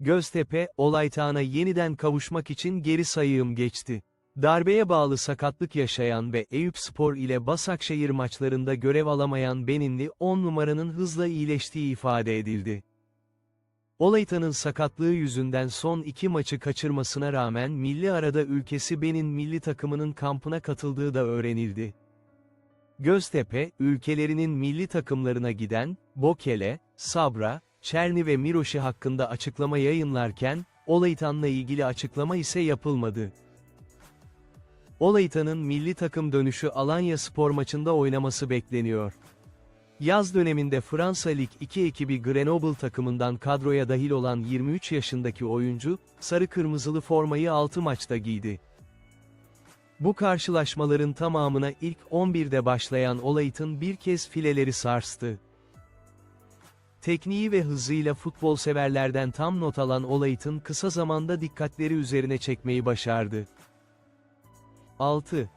Göztepe, Olaytağına yeniden kavuşmak için geri sayığım geçti. Darbeye bağlı sakatlık yaşayan ve Eyüpspor ile Başakşehir maçlarında görev alamayan Beninli 10 numaranın hızla iyileştiği ifade edildi. Olaytan'ın sakatlığı yüzünden son iki maçı kaçırmasına rağmen milli arada ülkesi Benin milli takımının kampına katıldığı da öğrenildi. Göztepe, ülkelerinin milli takımlarına giden, Bokele, Sabra, Çerni ve Miroşi hakkında açıklama yayınlarken, Olaytan'la ilgili açıklama ise yapılmadı. Olaytan'ın milli takım dönüşü Alanya spor maçında oynaması bekleniyor. Yaz döneminde Fransa Lig 2 ekibi Grenoble takımından kadroya dahil olan 23 yaşındaki oyuncu, sarı-kırmızılı formayı 6 maçta giydi. Bu karşılaşmaların tamamına ilk 11'de başlayan Olayt'ın bir kez fileleri sarstı. Tekniği ve hızıyla futbol severlerden tam not alan Olayt'ın kısa zamanda dikkatleri üzerine çekmeyi başardı. 6.